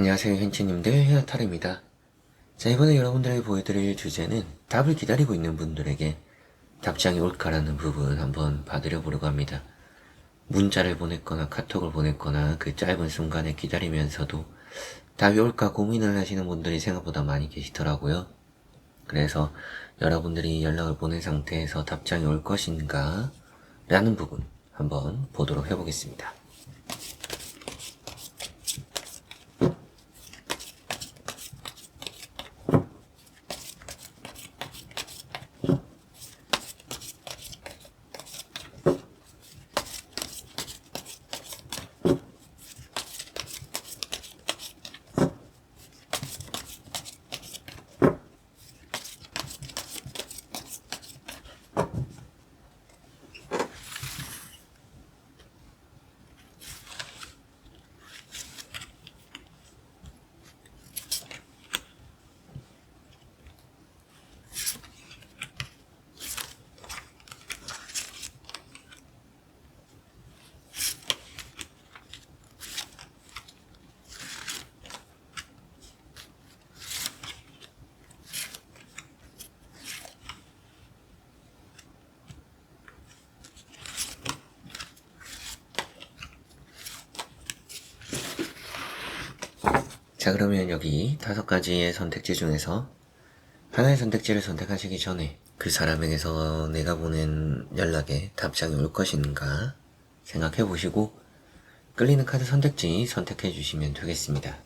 안녕하세요 현치님들. 헤어탈입니다. 자 이번에 여러분들에게 보여드릴 주제는 답을 기다리고 있는 분들에게 답장이 올까라는 부분 한번 봐드려 보려고 합니다. 문자를 보냈거나 카톡을 보냈거나 그 짧은 순간에 기다리면서도 답이 올까 고민을 하시는 분들이 생각보다 많이 계시더라고요. 그래서 여러분들이 연락을 보낸 상태에서 답장이 올 것인가 라는 부분 한번 보도록 해보겠습니다 자, 그러면 여기 다섯 가지의 선택지 중에서 하나의 선택지를 선택하시기 전에 그 사람에게서 내가 보낸 연락에 답장이 올 것인가 생각해 보시고 끌리는 카드 선택지 선택해 주시면 되겠습니다.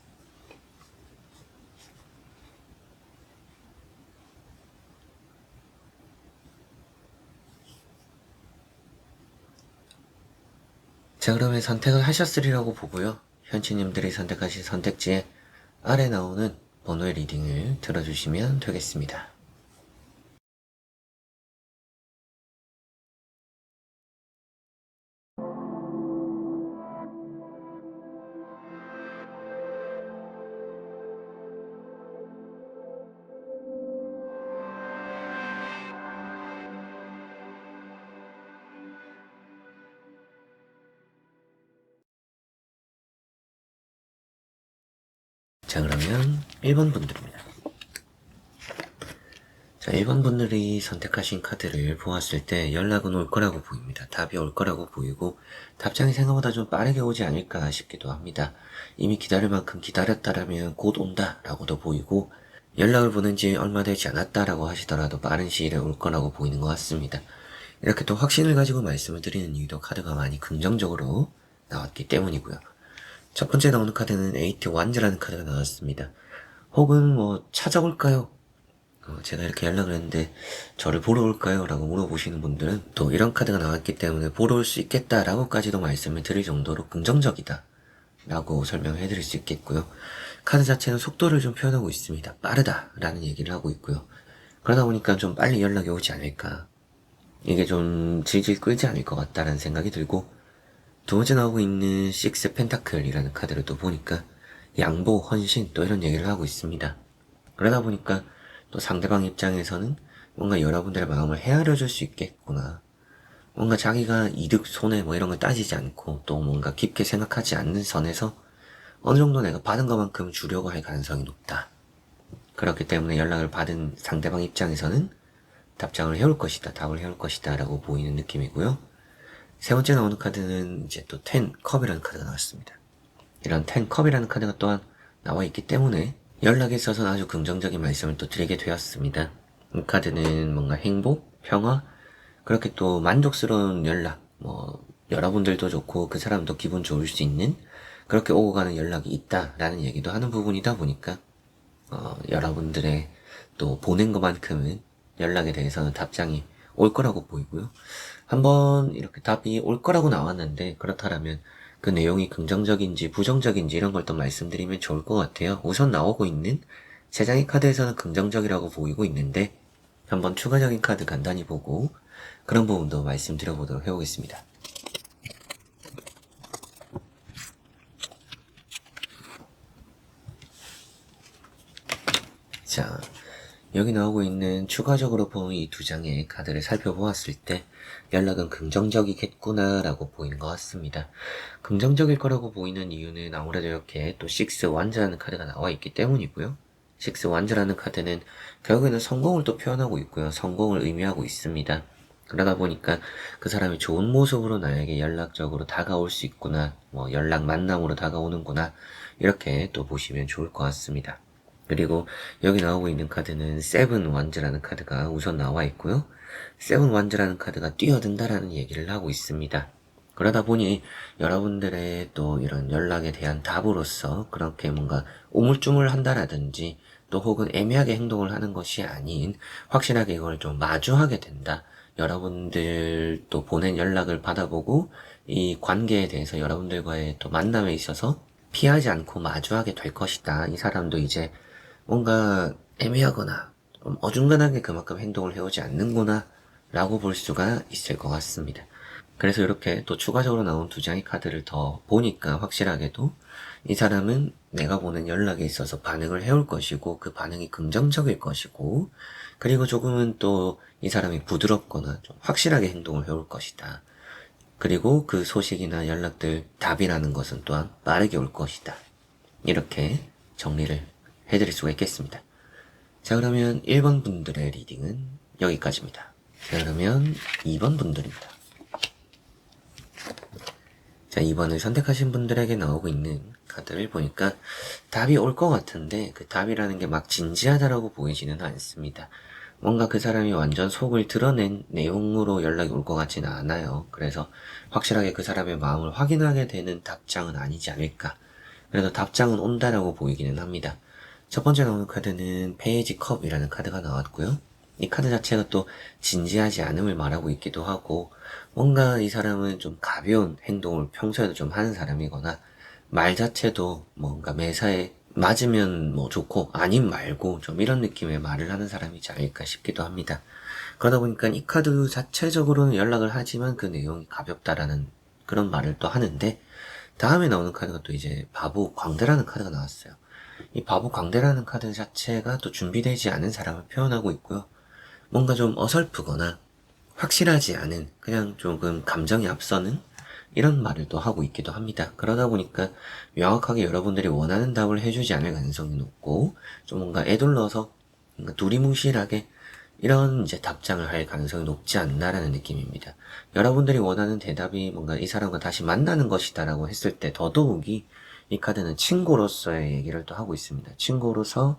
자, 그러면 선택을 하셨으리라고 보고요. 현치님들이 선택하신 선택지에 아래 나오는 번호의 리딩을 들어주시면 되겠습니다. 자, 그러면 1번 분들입니다. 자, 1번 분들이 선택하신 카드를 보았을 때 연락은 올 거라고 보입니다. 답이 올 거라고 보이고 답장이 생각보다 좀 빠르게 오지 않을까 싶기도 합니다. 이미 기다릴 만큼 기다렸다라면 곧 온다라고도 보이고 연락을 보낸 지 얼마 되지 않았다라고 하시더라도 빠른 시일에 올 거라고 보이는 것 같습니다. 이렇게 또 확신을 가지고 말씀을 드리는 이유도 카드가 많이 긍정적으로 나왔기 때문이고요. 첫 번째 나오는 카드는 에이트 완즈라는 카드가 나왔습니다. 혹은 뭐 찾아올까요? 어, 제가 이렇게 연락을 했는데 저를 보러 올까요? 라고 물어보시는 분들은 또 이런 카드가 나왔기 때문에 보러 올 수 있겠다 라고까지도 말씀을 드릴 정도로 긍정적이다 라고 설명을 해드릴 수 있겠고요. 카드 자체는 속도를 좀 표현하고 있습니다. 빠르다 라는 얘기를 하고 있고요. 그러다 보니까 좀 빨리 연락이 오지 않을까. 이게 좀 질질 끌지 않을 것 같다라는 생각이 들고 두 번째 나오고 있는 식스 펜타클이라는 카드를 또 보니까 양보, 헌신 또 이런 얘기를 하고 있습니다. 그러다 보니까 또 상대방 입장에서는 뭔가 여러분들의 마음을 헤아려 줄 수 있겠구나. 뭔가 자기가 이득, 손해 뭐 이런 걸 따지지 않고 또 뭔가 깊게 생각하지 않는 선에서 어느 정도 내가 받은 것만큼 주려고 할 가능성이 높다. 그렇기 때문에 연락을 받은 상대방 입장에서는 답장을 해올 것이다, 답을 해올 것이다 라고 보이는 느낌이고요. 세 번째 나오는 카드는 이제 또텐 컵이라는 카드가 나왔습니다. 이런 텐 컵이라는 카드가 또한 나와 있기 때문에 연락에 있어서는 아주 긍정적인 말씀을 또 드리게 되었습니다. 이 카드는 뭔가 행복, 평화, 그렇게 또 만족스러운 연락, 뭐 여러분들도 좋고 그 사람도 기분 좋을 수 있는 그렇게 오고 가는 연락이 있다라는 얘기도 하는 부분이다 보니까 어, 여러분들의 또 보낸 것만큼은 연락에 대해서는 답장이 올 거라고 보이고요. 한번 이렇게 답이 올 거라고 나왔는데 그렇다면 그 내용이 긍정적인지 부정적인지 이런 걸 또 말씀드리면 좋을 것 같아요. 우선 나오고 있는 세 장의 카드에서는 긍정적이라고 보이고 있는데 한번 추가적인 카드 간단히 보고 그런 부분도 말씀드려보도록 해보겠습니다. 자, 여기 나오고 있는 추가적으로 보는 이두 장의 카드를 살펴보았을 때 연락은 긍정적이겠구나라고 보이는 것 같습니다. 긍정적일 거라고 보이는 이유는 아무래도 이렇게 또 식스 완즈라는 카드가 나와 있기 때문이고요. 식스 완즈라는 카드는 결국에는 성공을 또 표현하고 있고요. 성공을 의미하고 있습니다. 그러다 보니까 그 사람이 좋은 모습으로 나에게 연락적으로 다가올 수 있구나, 뭐 연락 만남으로 다가오는구나, 이렇게 또 보시면 좋을 것 같습니다. 그리고 여기 나오고 있는 카드는 세븐 완즈라는 카드가 우선 나와 있고요. 세븐 완즈라는 카드가 뛰어든다라는 얘기를 하고 있습니다. 그러다 보니 여러분들의 또 이런 연락에 대한 답으로서 그렇게 뭔가 우물쭈물 한다라든지 또 혹은 애매하게 행동을 하는 것이 아닌 확실하게 이걸 좀 마주하게 된다. 여러분들 또 보낸 연락을 받아보고 이 관계에 대해서 여러분들과의 또 만남에 있어서 피하지 않고 마주하게 될 것이다. 이 사람도 이제 뭔가 애매하거나 좀 어중간하게 그만큼 행동을 해오지 않는구나 라고 볼 수가 있을 것 같습니다. 그래서 이렇게 또 추가적으로 나온 두 장의 카드를 더 보니까 확실하게도 이 사람은 내가 보낸 연락에 있어서 반응을 해올 것이고 그 반응이 긍정적일 것이고 그리고 조금은 또 이 사람이 부드럽거나 좀 확실하게 행동을 해올 것이다. 그리고 그 소식이나 연락들 답이라는 것은 또한 빠르게 올 것이다. 이렇게 정리를 해드릴 수가 있겠습니다. 자, 그러면 1번 분들의 리딩은 여기까지입니다. 자, 그러면 2번 분들입니다. 자, 2번을 선택하신 분들에게 나오고 있는 카드를 보니까 답이 올 것 같은데 그 답이라는 게 막 진지하다라고 보이지는 않습니다. 뭔가 그 사람이 완전 속을 드러낸 내용으로 연락이 올 것 같지는 않아요. 그래서 확실하게 그 사람의 마음을 확인하게 되는 답장은 아니지 않을까. 그래도 답장은 온다라고 보이기는 합니다. 첫 번째 나오는 카드는 페이지 컵이라는 카드가 나왔고요. 이 카드 자체가 또 진지하지 않음을 말하고 있기도 하고 뭔가 이 사람은 좀 가벼운 행동을 평소에도 좀 하는 사람이거나 말 자체도 뭔가 매사에 맞으면 뭐 좋고 아님 말고 좀 이런 느낌의 말을 하는 사람이지 않을까 싶기도 합니다. 그러다 보니까 이 카드 자체적으로는 연락을 하지만 그 내용이 가볍다라는 그런 말을 또 하는데 다음에 나오는 카드가 또 이제 바보 광대라는 카드가 나왔어요. 이 바보 광대라는 카드 자체가 또 준비되지 않은 사람을 표현하고 있고요. 뭔가 좀 어설프거나 확실하지 않은 그냥 조금 감정이 앞서는 이런 말을 또 하고 있기도 합니다. 그러다 보니까 명확하게 여러분들이 원하는 답을 해주지 않을 가능성이 높고 좀 뭔가 애둘러서 뭔가 두리뭉실하게 이런 이제 답장을 할 가능성이 높지 않나라는 느낌입니다. 여러분들이 원하는 대답이 뭔가 이 사람과 다시 만나는 것이다라고 했을 때 더더욱이 이 카드는 친구로서의 얘기를 또 하고 있습니다. 친구로서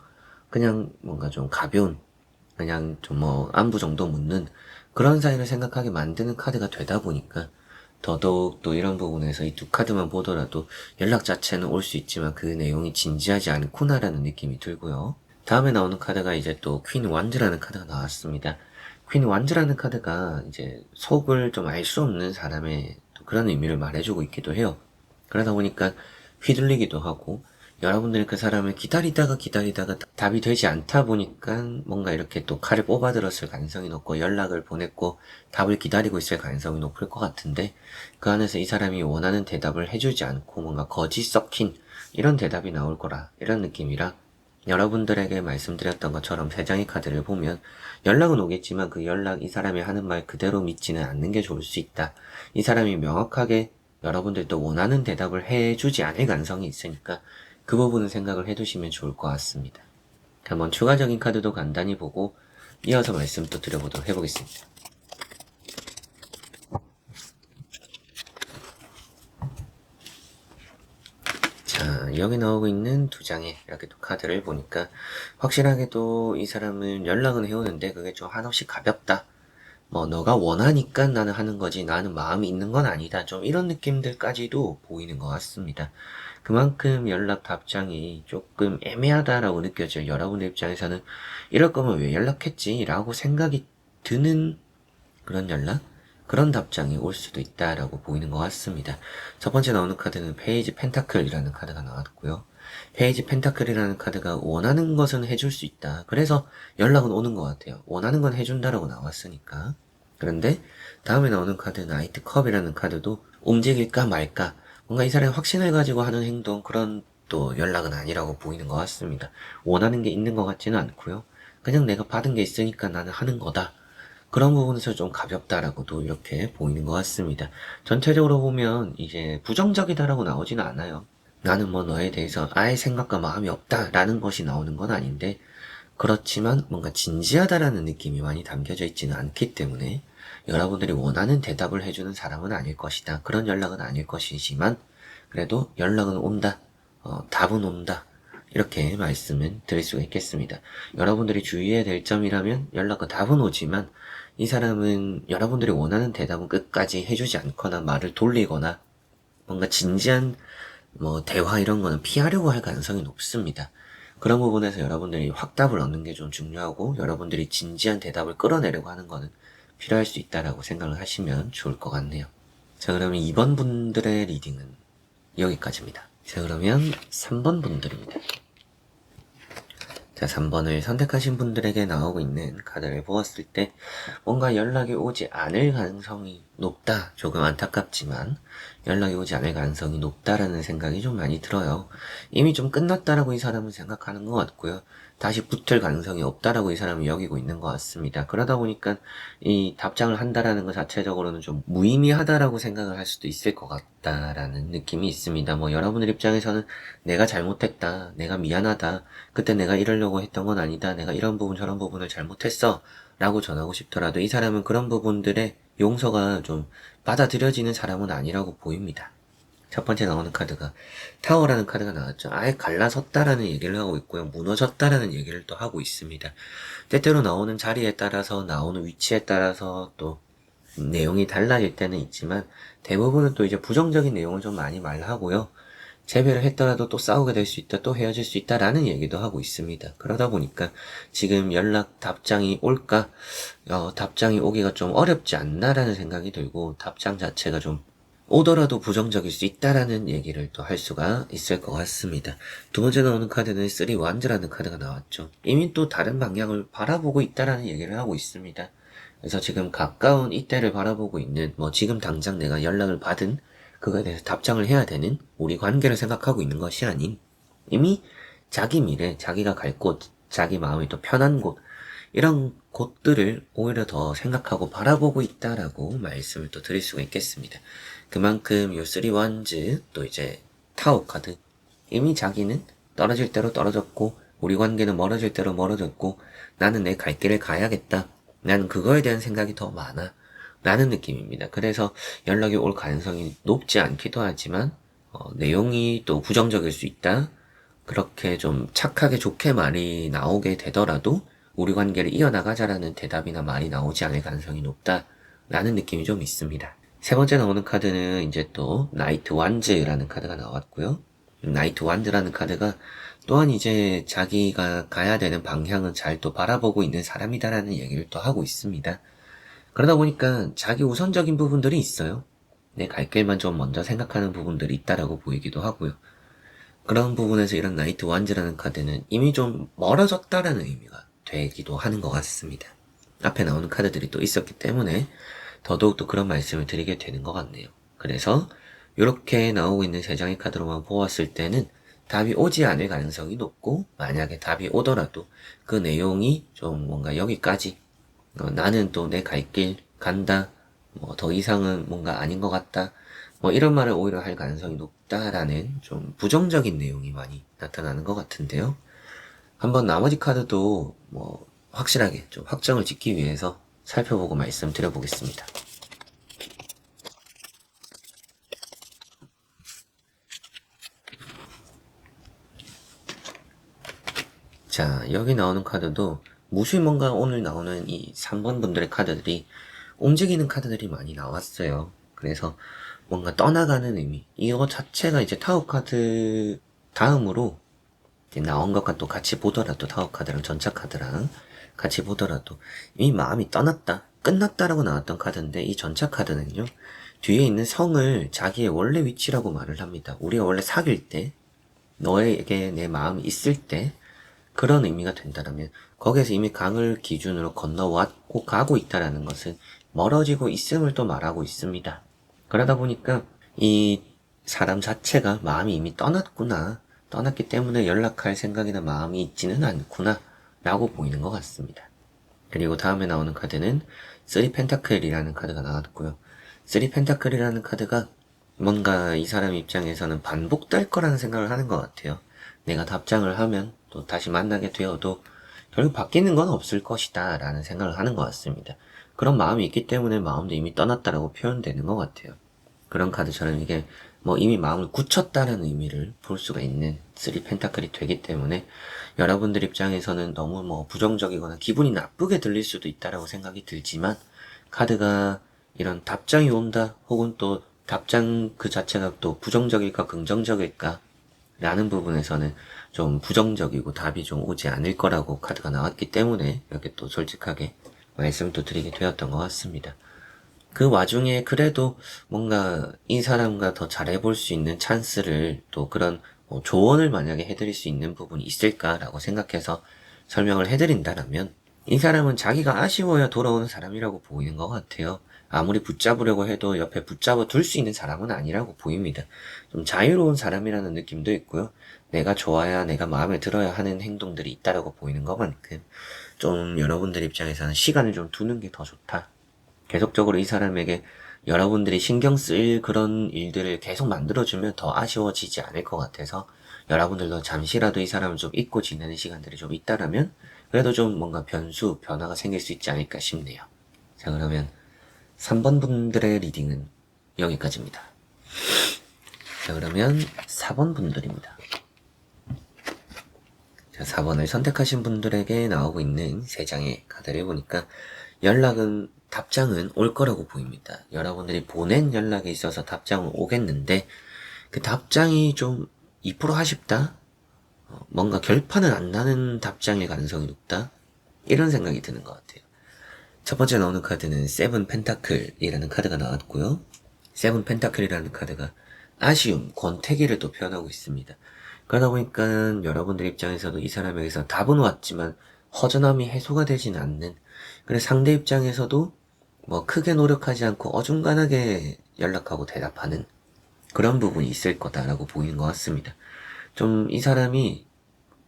그냥 뭔가 좀 가벼운 그냥 좀 뭐 안부 정도 묻는 그런 사이를 생각하게 만드는 카드가 되다 보니까 더더욱 또 이런 부분에서 이 두 카드만 보더라도 연락 자체는 올 수 있지만 그 내용이 진지하지 않구나라는 느낌이 들고요. 다음에 나오는 카드가 이제 또 퀸 완즈라는 카드가 나왔습니다. 퀸 완즈라는 카드가 이제 속을 좀 알 수 없는 사람의 또 그런 의미를 말해주고 있기도 해요. 그러다 보니까 휘둘리기도 하고 여러분들이 그 사람을 기다리다가 기다리다가 답이 되지 않다 보니까 뭔가 이렇게 또 칼을 뽑아들었을 가능성이 높고 연락을 보냈고 답을 기다리고 있을 가능성이 높을 것 같은데 그 안에서 이 사람이 원하는 대답을 해주지 않고 뭔가 거짓 썩힌 이런 대답이 나올 거라 이런 느낌이라 여러분들에게 말씀드렸던 것처럼 세 장의 카드를 보면 연락은 오겠지만 그 연락 이 사람이 하는 말 그대로 믿지는 않는 게 좋을 수 있다. 이 사람이 명확하게 여러분들도 원하는 대답을 해주지 않을 가능성이 있으니까 그 부분은 생각을 해두시면 좋을 것 같습니다. 한번 추가적인 카드도 간단히 보고 이어서 말씀 또 드려보도록 해보겠습니다. 자, 여기 나오고 있는 두 장의 이렇게 또 카드를 보니까 확실하게도 이 사람은 연락은 해오는데 그게 좀 한없이 가볍다. 뭐 너가 원하니까 나는 하는 거지 나는 마음이 있는 건 아니다. 좀 이런 느낌들까지도 보이는 것 같습니다. 그만큼 연락 답장이 조금 애매하다라고 느껴져요. 여러분의 입장에서는 이럴 거면 왜 연락했지? 라고 생각이 드는 그런 연락? 그런 답장이 올 수도 있다라고 보이는 것 같습니다. 첫 번째 나오는 카드는 페이지 펜타클이라는 카드가 나왔고요. 페이지 펜타클이라는 카드가 원하는 것은 해줄 수 있다. 그래서 연락은 오는 것 같아요. 원하는 건 해준다라고 나왔으니까. 그런데 다음에 나오는 카드 나이트 컵이라는 카드도 움직일까 말까 뭔가 이 사람이 확신을 가지고 하는 행동 그런 또 연락은 아니라고 보이는 것 같습니다. 원하는 게 있는 것 같지는 않고요. 그냥 내가 받은 게 있으니까 나는 하는 거다. 그런 부분에서 좀 가볍다라고도 이렇게 보이는 것 같습니다. 전체적으로 보면 이제 부정적이다라고 나오지는 않아요. 나는 뭐 너에 대해서 아예 생각과 마음이 없다 라는 것이 나오는 건 아닌데 그렇지만 뭔가 진지하다라는 느낌이 많이 담겨져 있지는 않기 때문에 여러분들이 원하는 대답을 해주는 사람은 아닐 것이다. 그런 연락은 아닐 것이지만 그래도 연락은 온다. 어, 답은 온다. 이렇게 말씀을 드릴 수가 있겠습니다. 여러분들이 주의해야 될 점이라면 연락과 답은 오지만 이 사람은 여러분들이 원하는 대답은 끝까지 해주지 않거나 말을 돌리거나 뭔가 진지한 뭐 대화 이런 거는 피하려고 할 가능성이 높습니다. 그런 부분에서 여러분들이 확답을 얻는 게 좀 중요하고 여러분들이 진지한 대답을 끌어내려고 하는 거는 필요할 수 있다라고 생각을 하시면 좋을 것 같네요. 자 그러면 2번 분들의 리딩은 여기까지입니다. 자 그러면 3번 분들입니다. 자 3번을 선택하신 분들에게 나오고 있는 카드를 보았을 때 뭔가 연락이 오지 않을 가능성이 높다. 조금 안타깝지만 연락이 오지 않을 가능성이 높다라는 생각이 좀 많이 들어요. 이미 좀 끝났다라고 이 사람은 생각하는 것 같고요. 다시 붙을 가능성이 없다라고 이 사람은 여기고 있는 것 같습니다. 그러다 보니까 이 답장을 한다라는 것 자체적으로는 좀 무의미하다라고 생각을 할 수도 있을 것 같다라는 느낌이 있습니다. 뭐 여러분들 입장에서는 내가 잘못했다, 내가 미안하다, 그때 내가 이러려고 했던 건 아니다, 내가 이런 부분 저런 부분을 잘못했어 라고 전하고 싶더라도 이 사람은 그런 부분들의 용서가 좀 받아들여지는 사람은 아니라고 보입니다. 첫 번째 나오는 카드가 타워라는 카드가 나왔죠. 아예 갈라섰다라는 얘기를 하고 있고요. 무너졌다라는 얘기를 또 하고 있습니다. 때때로 나오는 자리에 따라서 나오는 위치에 따라서 또 내용이 달라질 때는 있지만 대부분은 또 이제 부정적인 내용을 좀 많이 말하고요. 재배를 했더라도 또 싸우게 될 수 있다, 또 헤어질 수 있다라는 얘기도 하고 있습니다. 그러다 보니까 지금 연락 답장이 올까, 어, 답장이 오기가 좀 어렵지 않나라는 생각이 들고 답장 자체가 좀 오더라도 부정적일 수 있다라는 얘기를 또 할 수가 있을 것 같습니다. 두 번째 나오는 카드는 3 완즈라는 카드가 나왔죠. 이미 또 다른 방향을 바라보고 있다라는 얘기를 하고 있습니다. 그래서 지금 가까운 이때를 바라보고 있는, 뭐 지금 당장 내가 연락을 받은 그거에 대해서 답장을 해야 되는 우리 관계를 생각하고 있는 것이 아닌 이미 자기 미래, 자기가 갈 곳, 자기 마음이 또 편한 곳, 이런 곳들을 오히려 더 생각하고 바라보고 있다라고 말씀을 또 드릴 수가 있겠습니다. 그만큼 요 쓰리 원즈 또 이제 타워 카드 이미 자기는 떨어질 대로 떨어졌고 우리 관계는 멀어질 대로 멀어졌고 나는 내 갈 길을 가야겠다. 나는 그거에 대한 생각이 더 많아. 라는 느낌입니다. 그래서 연락이 올 가능성이 높지 않기도 하지만 어, 내용이 또 부정적일 수 있다. 그렇게 좀 착하게 좋게 말이 나오게 되더라도 우리 관계를 이어나가자라는 대답이나 말이 나오지 않을 가능성이 높다라는 느낌이 좀 있습니다. 세 번째 나오는 카드는 이제 또 나이트 완즈라는 카드가 나왔고요. 나이트 완즈라는 카드가 또한 이제 자기가 가야 되는 방향은 잘 또 바라보고 있는 사람이다라는 얘기를 또 하고 있습니다. 그러다 보니까 자기 우선적인 부분들이 있어요. 내 갈 길만 좀 먼저 생각하는 부분들이 있다라고 보이기도 하고요. 그런 부분에서 이런 나이트 완즈라는 카드는 이미 좀 멀어졌다라는 의미가 되기도 하는 것 같습니다. 앞에 나오는 카드들이 또 있었기 때문에 더더욱 또 그런 말씀을 드리게 되는 것 같네요. 그래서 이렇게 나오고 있는 세 장의 카드로만 보았을 때는 답이 오지 않을 가능성이 높고 만약에 답이 오더라도 그 내용이 좀 뭔가 여기까지 어, 나는 또 내 갈 길 간다 뭐 더 이상은 뭔가 아닌 것 같다 뭐 이런 말을 오히려 할 가능성이 높다라는 좀 부정적인 내용이 많이 나타나는 것 같은데요. 한번 나머지 카드도 뭐 확실하게 좀 확정을 짓기 위해서 살펴보고 말씀드려 보겠습니다. 자, 여기 나오는 카드도 무수히 뭔가 오늘 나오는 이 3번 분들의 카드들이 움직이는 카드들이 많이 나왔어요. 그래서 뭔가 떠나가는 의미. 이거 자체가 이제 타워 카드 다음으로 나온 것과 또 같이 보더라도 타워 카드랑 전차 카드랑 같이 보더라도 이 마음이 떠났다, 끝났다라고 나왔던 카드인데 이 전차 카드는요. 뒤에 있는 성을 자기의 원래 위치라고 말을 합니다. 우리가 원래 사귈 때 너에게 내 마음이 있을 때 그런 의미가 된다면 거기에서 이미 강을 기준으로 건너왔고 가고 있다라는 것은 멀어지고 있음을 또 말하고 있습니다. 그러다 보니까 이 사람 자체가 마음이 이미 떠났구나. 떠났기 때문에 연락할 생각이나 마음이 있지는 않구나. 라고 보이는 것 같습니다. 그리고 다음에 나오는 카드는 3 펜타클이라는 카드가 나왔고요. 3 펜타클이라는 카드가 뭔가 이 사람 입장에서는 반복될 거라는 생각을 하는 것 같아요. 내가 답장을 하면 또 다시 만나게 되어도 결국 바뀌는 건 없을 것이다 라는 생각을 하는 것 같습니다. 그런 마음이 있기 때문에 마음도 이미 떠났다라고 표현되는 것 같아요. 그런 카드처럼 이게 뭐 이미 마음을 굳혔다는 의미를 볼 수가 있는 3 펜타클이 되기 때문에 여러분들 입장에서는 너무 뭐 부정적이거나 기분이 나쁘게 들릴 수도 있다라고 생각이 들지만 카드가 이런 답장이 온다 혹은 또 답장 그 자체가 또 부정적일까 긍정적일까 라는 부분에서는 좀 부정적이고 답이 좀 오지 않을 거라고 카드가 나왔기 때문에 이렇게 또 솔직하게 말씀을 또 드리게 되었던 것 같습니다. 그 와중에 그래도 뭔가 이 사람과 더 잘해볼 수 있는 찬스를 또 그런 뭐 조언을 만약에 해드릴 수 있는 부분이 있을까라고 생각해서 설명을 해드린다라면 이 사람은 자기가 아쉬워야 돌아오는 사람이라고 보이는 것 같아요. 아무리 붙잡으려고 해도 옆에 붙잡아 둘 수 있는 사람은 아니라고 보입니다. 좀 자유로운 사람이라는 느낌도 있고요. 내가 좋아야 내가 마음에 들어야 하는 행동들이 있다라고 보이는 것만큼 좀 여러분들 입장에서는 시간을 좀 두는 게 더 좋다. 계속적으로 이 사람에게 여러분들이 신경 쓸 그런 일들을 계속 만들어주면 더 아쉬워지지 않을 것 같아서 여러분들도 잠시라도 이 사람을 좀 잊고 지내는 시간들이 좀 있다라면 그래도 좀 뭔가 변수, 변화가 생길 수 있지 않을까 싶네요. 자, 그러면 3번 분들의 리딩은 여기까지입니다. 자, 그러면 4번 분들입니다. 자, 4번을 선택하신 분들에게 나오고 있는 3장의 카드를 보니까 연락은, 답장은 올 거라고 보입니다. 여러분들이 보낸 연락에 있어서 답장은 오겠는데, 그 답장이 좀 2% 아쉽다? 어, 뭔가 결판은 안 나는 답장일 가능성이 높다? 이런 생각이 드는 것 같아요. 첫 번째 나오는 카드는 세븐 펜타클이라는 카드가 나왔고요. 세븐 펜타클이라는 카드가 아쉬움, 권태기를 또 표현하고 있습니다. 그러다 보니까 여러분들 입장에서도 이 사람에게서 답은 왔지만 허전함이 해소가 되진 않는 그래 상대 입장에서도 뭐 크게 노력하지 않고 어중간하게 연락하고 대답하는 그런 부분이 있을 거다라고 보이는 것 같습니다. 좀 이 사람이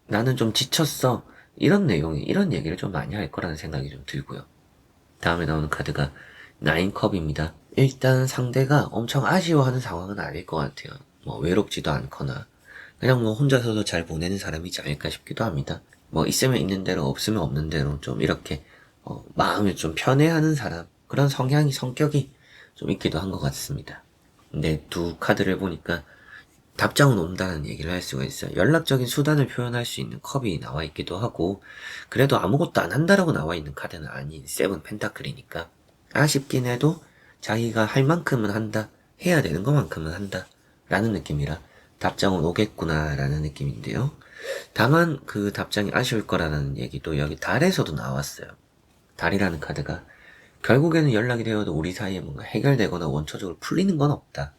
나는 좀 지쳤어 이런 내용이 이런 얘기를 좀 많이 할 거라는 생각이 좀 들고요. 다음에 나오는 카드가 나인컵입니다. 일단 상대가 엄청 아쉬워하는 상황은 아닐 것 같아요. 뭐 외롭지도 않거나 그냥 뭐 혼자서도 잘 보내는 사람이지 않을까 싶기도 합니다. 뭐 있으면 있는 대로 없으면 없는 대로 좀 이렇게 어, 마음을 좀 편해하는 사람 그런 성향이 성격이 좀 있기도 한 것 같습니다. 근데 두 카드를 보니까 답장은 온다는 얘기를 할 수가 있어요. 연락적인 수단을 표현할 수 있는 컵이 나와 있기도 하고, 그래도 아무것도 안 한다라고 나와 있는 카드는 아닌 세븐 펜타클이니까, 아쉽긴 해도 자기가 할 만큼은 한다, 해야 되는 것만큼은 한다, 라는 느낌이라 답장은 오겠구나, 라는 느낌인데요. 다만 그 답장이 아쉬울 거라는 얘기도 여기 달에서도 나왔어요. 달이라는 카드가 결국에는 연락이 되어도 우리 사이에 뭔가 해결되거나 원초적으로 풀리는 건 없다.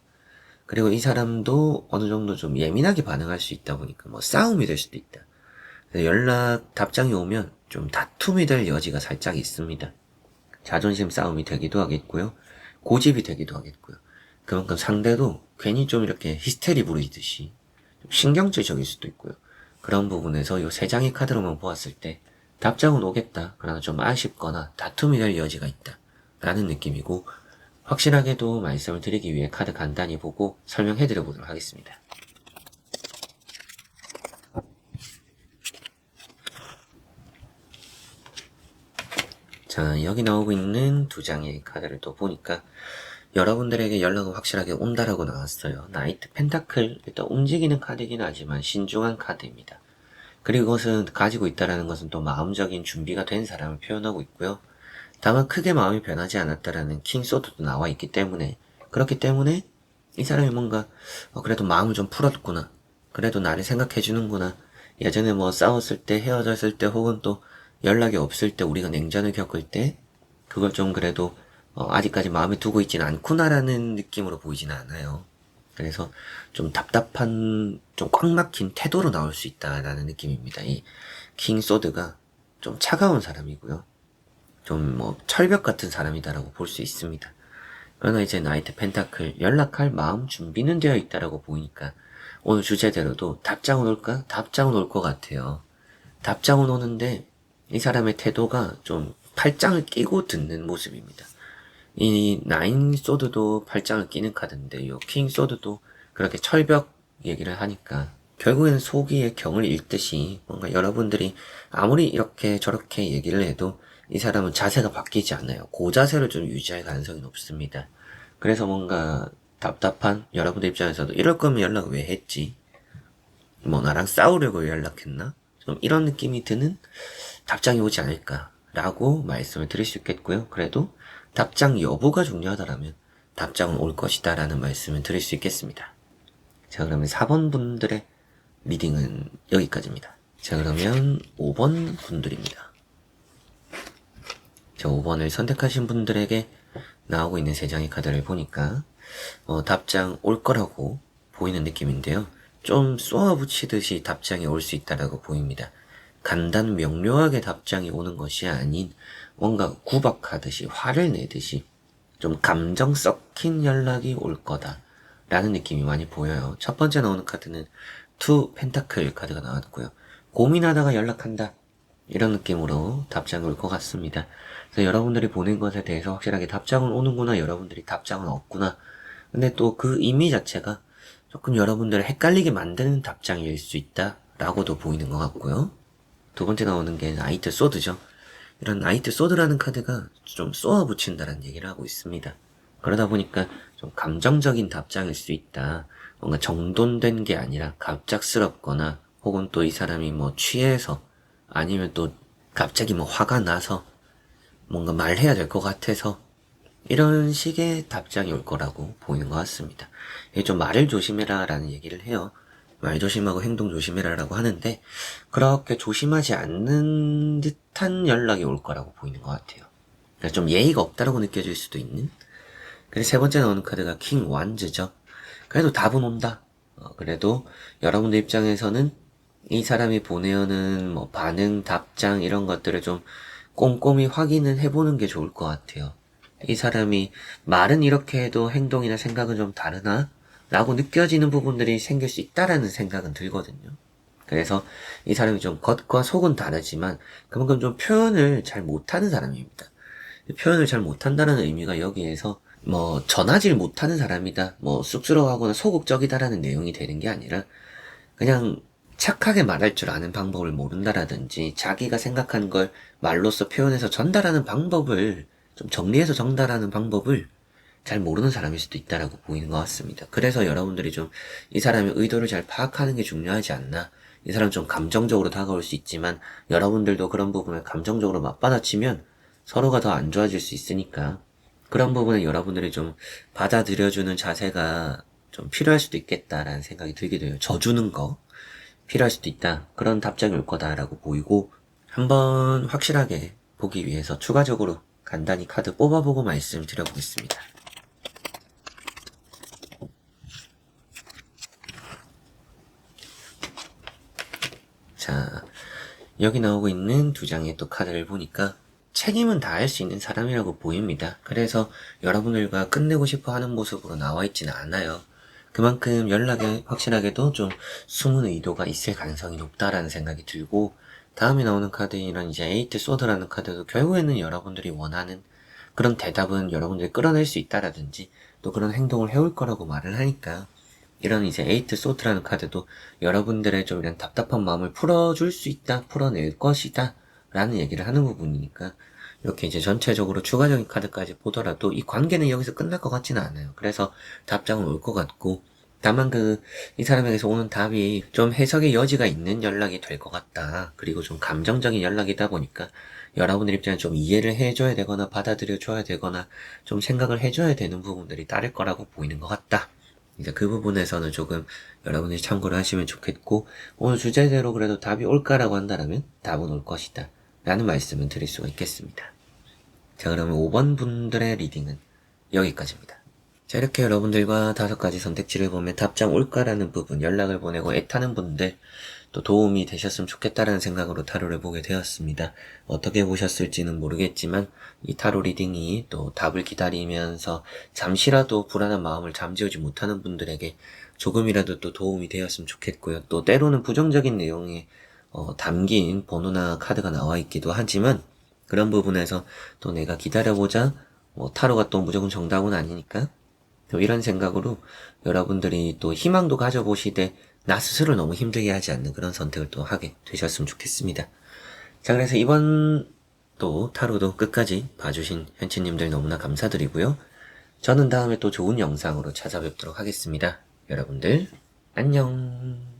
그리고 이 사람도 어느 정도 좀 예민하게 반응할 수 있다 보니까 뭐 싸움이 될 수도 있다. 연락 답장이 오면 좀 다툼이 될 여지가 살짝 있습니다. 자존심 싸움이 되기도 하겠고요. 고집이 되기도 하겠고요. 그만큼 상대도 괜히 좀 이렇게 히스테리 부리듯이 좀 신경질적일 수도 있고요. 그런 부분에서 요세 장의 카드로만 보았을 때 답장은 오겠다. 그러나 좀 아쉽거나 다툼이 될 여지가 있다. 라는 느낌이고 확실하게도 말씀을 드리기 위해 카드 간단히 보고 설명해 드려 보도록 하겠습니다. 자, 여기 나오고 있는 두 장의 카드를 또 보니까 여러분들에게 연락은 확실하게 온다라고 나왔어요. 나이트 펜타클, 일단 움직이는 카드이긴 하지만 신중한 카드입니다. 그리고 그것은 가지고 있다라는 것은 또 마음적인 준비가 된 사람을 표현하고 있고요. 다만 크게 마음이 변하지 않았다라는 킹 소드도 나와 있기 때문에 그렇기 때문에 이 사람이 뭔가 어, 그래도 마음을 좀 풀었구나. 그래도 나를 생각해 주는구나. 예전에 뭐 싸웠을 때 헤어졌을 때 혹은 또 연락이 없을 때 우리가 냉전을 겪을 때 그걸 좀 그래도 어, 아직까지 마음에 두고 있지는 않구나라는 느낌으로 보이지는 않아요. 그래서 좀 답답한 좀 꽉 막힌 태도로 나올 수 있다라는 느낌입니다. 이 킹 소드가 좀 차가운 사람이고요. 좀 뭐 철벽 같은 사람이다라고 볼 수 있습니다. 그러나 이제 나이트 펜타클 연락할 마음 준비는 되어 있다라고 보이니까 오늘 주제대로도 답장은 올까? 답장은 올 것 같아요. 답장은 오는데 이 사람의 태도가 좀 팔짱을 끼고 듣는 모습입니다. 이 나인 소드도 팔짱을 끼는 카드인데 요킹 소드도 그렇게 철벽 얘기를 하니까 결국에는 소기의 경을 읽듯이 뭔가 여러분들이 아무리 이렇게 저렇게 얘기를 해도 이 사람은 자세가 바뀌지 않아요. 그 자세를 좀 유지할 가능성이 높습니다. 그래서 뭔가 답답한 여러분들 입장에서도 이럴 거면 연락 왜 했지? 뭐 나랑 싸우려고 연락했나? 좀 이런 느낌이 드는 답장이 오지 않을까라고 말씀을 드릴 수 있겠고요. 그래도 답장 여부가 중요하다라면 답장은 올 것이다 라는 말씀을 드릴 수 있겠습니다. 자 그러면 4번 분들의 리딩은 여기까지입니다. 자 그러면 5번 분들입니다. 자 5번을 선택하신 분들에게 나오고 있는 3장의 카드를 보니까 어, 답장 올 거라고 보이는 느낌인데요. 좀 쏘아붙이듯이 답장이 올 수 있다라고 보입니다. 간단 명료하게 답장이 오는 것이 아닌 뭔가 구박하듯이 화를 내듯이 좀 감정 섞인 연락이 올 거다 라는 느낌이 많이 보여요. 첫 번째 나오는 카드는 투 펜타클 카드가 나왔고요. 고민하다가 연락한다 이런 느낌으로 답장이 올 것 같습니다. 그래서 여러분들이 보낸 것에 대해서 확실하게 답장은 오는구나, 여러분들이 답장은 없구나. 근데 또 그 의미 자체가 조금 여러분들을 헷갈리게 만드는 답장일 수 있다 라고도 보이는 것 같고요. 두 번째 나오는 게 나이트 소드죠. 이런 나이트 소드라는 카드가 좀 쏘아 붙인다는 얘기를 하고 있습니다. 그러다 보니까 좀 감정적인 답장일 수 있다. 뭔가 정돈된 게 아니라 갑작스럽거나 혹은 또 이 사람이 뭐 취해서 아니면 또 갑자기 뭐 화가 나서 뭔가 말해야 될 것 같아서 이런 식의 답장이 올 거라고 보이는 것 같습니다. 이게 좀 말을 조심해라 라는 얘기를 해요. 말 조심하고 행동 조심해라 라고 하는데 그렇게 조심하지 않는 듯한 연락이 올 거라고 보이는 것 같아요. 그러니까 좀 예의가 없다라고 느껴질 수도 있는 그래서 세 번째 나오는 카드가 킹 완즈죠. 그래도 답은 온다. 어, 그래도 여러분들 입장에서는 이 사람이 보내오는 뭐 반응, 답장 이런 것들을 좀 꼼꼼히 확인을 해보는 게 좋을 것 같아요. 이 사람이 말은 이렇게 해도 행동이나 생각은 좀 다르나? 라고 느껴지는 부분들이 생길 수 있다라는 생각은 들거든요. 그래서 이 사람이 좀 겉과 속은 다르지만 그만큼 좀 표현을 잘 못하는 사람입니다. 표현을 잘 못한다는 의미가 여기에서 뭐 전하질 못하는 사람이다, 뭐 쑥스러워하거나 소극적이다라는 내용이 되는 게 아니라 그냥 착하게 말할 줄 아는 방법을 모른다라든지 자기가 생각한 걸 말로써 표현해서 전달하는 방법을 좀 정리해서 전달하는 방법을 잘 모르는 사람일 수도 있다라고 보이는 것 같습니다. 그래서 여러분들이 좀 이 사람의 의도를 잘 파악하는 게 중요하지 않나. 이 사람 좀 감정적으로 다가올 수 있지만 여러분들도 그런 부분을 감정적으로 맞받아치면 서로가 더 안 좋아질 수 있으니까 그런 부분을 여러분들이 좀 받아들여주는 자세가 좀 필요할 수도 있겠다라는 생각이 들게 돼요. 져주는 거 필요할 수도 있다. 그런 답장이 올 거다라고 보이고 한번 확실하게 보기 위해서 추가적으로 간단히 카드 뽑아보고 말씀드려보겠습니다. 자, 여기 나오고 있는 두 장의 또 카드를 보니까 책임은 다할 수 있는 사람이라고 보입니다. 그래서 여러분들과 끝내고 싶어 하는 모습으로 나와 있지는 않아요. 그만큼 연락에 확실하게도 좀 숨은 의도가 있을 가능성이 높다라는 생각이 들고 다음에 나오는 카드이런 이제 에이트 소드라는 카드도 결국에는 여러분들이 원하는 그런 대답은 여러분들이 끌어낼 수 있다라든지 또 그런 행동을 해올 거라고 말을 하니까 이런 이제 에이트 소드라는 카드도 여러분들의 좀 이런 답답한 마음을 풀어줄 수 있다, 풀어낼 것이다 라는 얘기를 하는 부분이니까 이렇게 이제 전체적으로 추가적인 카드까지 보더라도 이 관계는 여기서 끝날 것 같지는 않아요. 그래서 답장은 올 것 같고 다만 그 이 사람에게서 오는 답이 좀 해석의 여지가 있는 연락이 될 것 같다. 그리고 좀 감정적인 연락이다 보니까 여러분들 입장에 좀 이해를 해줘야 되거나 받아들여 줘야 되거나 좀 생각을 해줘야 되는 부분들이 따를 거라고 보이는 것 같다. 이제 그 부분에서는 조금 여러분들이 참고를 하시면 좋겠고 오늘 주제대로 그래도 답이 올까라고 한다면 답은 올 것이다. 라는 말씀을 드릴 수가 있겠습니다. 자, 그러면 5번 분들의 리딩은 여기까지입니다. 자, 이렇게 여러분들과 다섯 가지 선택지를 보면 답장 올까라는 부분, 연락을 보내고 애타는 분들, 또 도움이 되셨으면 좋겠다라는 생각으로 타로를 보게 되었습니다. 어떻게 보셨을지는 모르겠지만, 이 타로 리딩이 또 답을 기다리면서 잠시라도 불안한 마음을 잠재우지 못하는 분들에게 조금이라도 또 도움이 되었으면 좋겠고요. 또 때로는 부정적인 내용에 어, 담긴 번호나 카드가 나와 있기도 하지만 그런 부분에서 또 내가 기다려보자 뭐 타로가 또 무조건 정답은 아니니까 또 이런 생각으로 여러분들이 또 희망도 가져보시되 나 스스로 너무 힘들게 하지 않는 그런 선택을 또 하게 되셨으면 좋겠습니다. 자 그래서 이번 또 타로도 끝까지 봐주신 현치님들 너무나 감사드리고요. 저는 다음에 또 좋은 영상으로 찾아뵙도록 하겠습니다. 여러분들 안녕